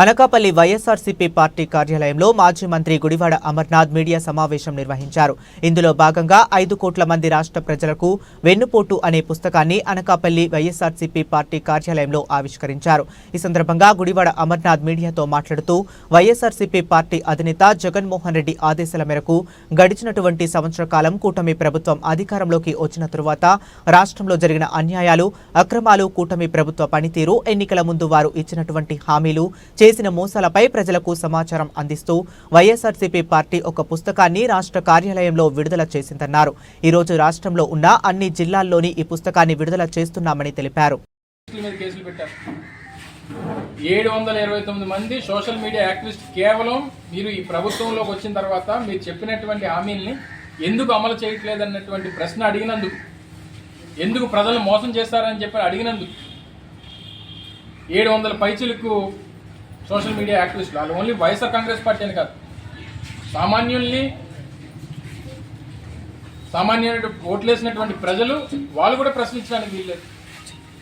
Anakapalli YSRCP party కార్యాలయంలో మాజీ మంత్రి గుడివాడ అమర్నాథ్ మీడియా సమావేశం నిర్వహించారు. ఇందులో భాగంగా ఐదు కోట్ల మంది రాష్ట్ర ప్రజలకు వెన్నుపోటు అనే పుస్తకాన్ని అనకాపల్లి వైఎస్ఆర్సీపీ పార్టీ కార్యాలయంలో ఆవిష్కరించారు. ఈ సందర్భంగా గుడివాడ అమర్నాథ్ మీడియాతో మాట్లాడుతూ వైఎస్ఆర్సీపీ పార్టీ అధినేత జగన్మోహన్ రెడ్డి ఆదేశాల మేరకు గడిచినటువంటి సంవత్సర కాలం కూటమి ప్రభుత్వం అధికారంలోకి వచ్చిన తరువాత రాష్ట్రంలో జరిగిన అన్యాయాలు అక్రమాలు కూటమి ప్రభుత్వ పనితీరు ఎన్నికల ముందు వారు ఇచ్చినటువంటి హామీలు చేసిన మోసాలపై ప్రజలకు సమాచారం అందిస్తూ వైఎస్ఆర్సీపీ పార్టీ ఒక పుస్తకాన్ని రాష్ట్ర కార్యాలయంలో విడుదల చేసిందన్నారు. ఈరోజు రాష్ట్రంలో ఉన్న అన్ని జిల్లాల్లోని ఈ పుస్తకాన్ని విడుదల చేస్తున్నామని తెలిపారు. పెట్టారు. ఏడు వందల ఇరవై తొమ్మిది మంది సోషల్ మీడియా యాక్టివిస్ట్ కేవలం మీరు ఈ ప్రభుత్వంలోకి వచ్చిన తర్వాత మీరు చెప్పినటువంటి హామీల్ని ఎందుకు అమలు చేయట్లేదన్నటువంటి ప్రశ్న అడిగినందుకు ఎందుకు ప్రజలు మోసం చేస్తారని చెప్పి అడిగినందుకు ఏడు వందల పైచులకు సోషల్ మీడియా యాక్టివిస్టులు. వాళ్ళు ఓన్లీ వైఎస్ఆర్ కాంగ్రెస్ పార్టీ అని కాదు. సామాన్యుల్ని సామాన్యుడు ఓట్లేసినటువంటి ప్రజలు వాళ్ళు కూడా ప్రశ్నించడానికి వీల్లేదు.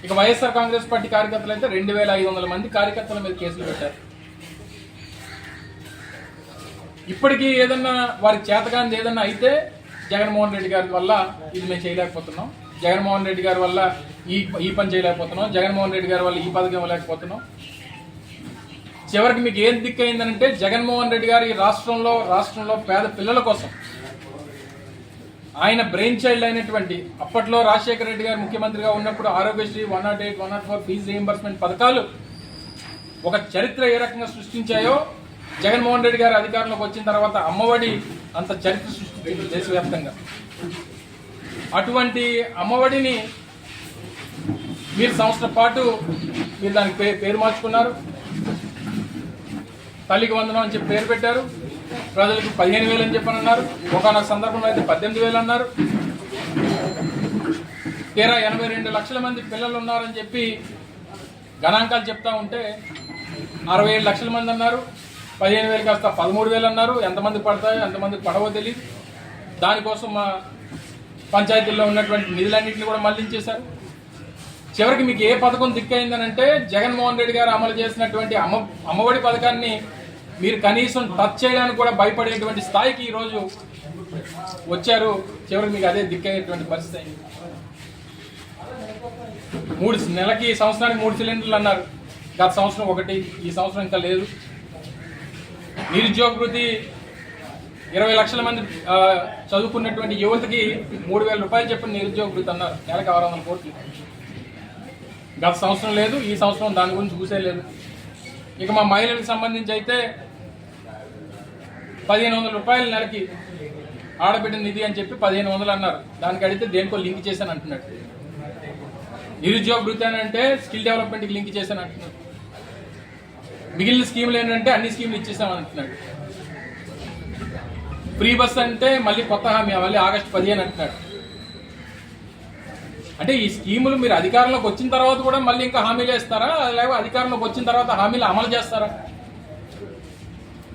ఇక వైఎస్ఆర్ కాంగ్రెస్ పార్టీ కార్యకర్తలు అయితే రెండు వేల ఐదు వందల మంది కార్యకర్తల మీద కేసులు పెట్టారు. ఇప్పటికీ ఏదన్నా వారికి చేతగాంది ఏదన్నా అయితే జగన్మోహన్ రెడ్డి గారి వల్ల ఇది మేము చేయలేకపోతున్నాం. జగన్మోహన్ రెడ్డి గారి వల్ల ఈ ఈ పని చేయలేకపోతున్నాం. జగన్మోహన్ రెడ్డి గారి వల్ల ఈ పథకం ఇవ్వలేకపోతున్నాం. చివరికి మీకు ఏం దిక్కు అయిందంటే జగన్మోహన్ రెడ్డి గారు ఈ రాష్ట్రంలో రాష్ట్రంలో పేద పిల్లల కోసం. ఆయన బ్రెయిన్ చైల్డ్ అయినటువంటి అప్పట్లో రాజశేఖర రెడ్డి గారు ముఖ్యమంత్రిగా ఉన్నప్పుడు Aarogyasri one not eight one not four fee reimbursement పథకాలు ఒక చరిత్ర ఏ రకంగా సృష్టించాయో జగన్మోహన్ రెడ్డి గారు అధికారంలోకి వచ్చిన తర్వాత అమ్మఒడి అంత చరిత్ర సృష్టించింది దేశవ్యాప్తంగా. అటువంటి అమ్మఒడిని మీరు సంవత్సరం పాటు మీరు దానికి పేరు మార్చుకున్నారు. తల్లికి వందనం అని చెప్పి పేరు పెట్టారు. ప్రజలకు పదిహేను వేలు అని చెప్పని అన్నారు. ఒకనొక సందర్భంలో అయితే పద్దెనిమిది వేలు అన్నారు. తీరా ఎనభై రెండు లక్షల మంది పిల్లలు ఉన్నారని చెప్పి గణాంకాలు చెప్తా ఉంటే అరవై ఏడు లక్షల మంది అన్నారు. పదిహేను వేలు కాస్త పదమూడు వేలు అన్నారు. ఎంతమంది పడతాయో ఎంతమంది పడవో తెలియదు దానికోసం మా పంచాయతీల్లో ఉన్నటువంటి నిధులన్నింటినీ కూడా మళ్ళించేశారు. చివరికి మీకు ఏ పథకం దిక్కైందనంటే జగన్మోహన్ రెడ్డి గారు అమలు చేసినటువంటి అమ్మ అమ్మఒడి పథకాన్ని మీరు కనీసం టచ్ చేయడానికి కూడా భయపడేటువంటి స్థాయికి ఈరోజు వచ్చారు. చివరికి మీకు అదే దిక్కయ్యేటువంటి పరిస్థితి అయింది. మూడు నెలకి సంవత్సరానికి మూడు సిలిండర్లు అన్నారు. గత సంవత్సరం ఒకటి ఈ సంవత్సరం ఇంకా లేదు. నిరుద్యోగ వృత్తి ఇరవై లక్షల మంది చదువుకున్నటువంటి యువతకి మూడు వేల రూపాయలు చెప్పిన నిరుద్యోగ వృత్తి అన్నారు. నెలకు ఆరు వందల కోట్లు. గత సంవత్సరం లేదు ఈ సంవత్సరం దాని గురించి చూసే లేదు ఇక మా మహిళలకు సంబంధించి అయితే పదిహేను వందల రూపాయల నెలకి ఆడబిడ్డ నిధి అని చెప్పి పదిహేను వందలు అన్నారు. దానికి అడిగితే దేనికో లింక్ చేశాను అంటున్నాడు. నిరుద్యోగ వృత్తి అని అంటే స్కిల్ డెవలప్మెంట్కి లింక్ చేశాను అంటున్నాడు. మిగిలిన స్కీములు ఏంటంటే అన్ని స్కీములు ఇచ్చేసామని అంటున్నాడు. ఫ్రీ బస్ అంటే మళ్ళీ కొత్త హామీ మళ్ళీ ఆగస్టు పదిహేను అంటున్నాడు. అంటే ఈ స్కీములు మీరు అధికారంలోకి వచ్చిన తర్వాత కూడా మళ్ళీ ఇంకా హామీలు వేస్తారా? లేకపోతే అధికారంలోకి వచ్చిన తర్వాత హామీలు అమలు చేస్తారా?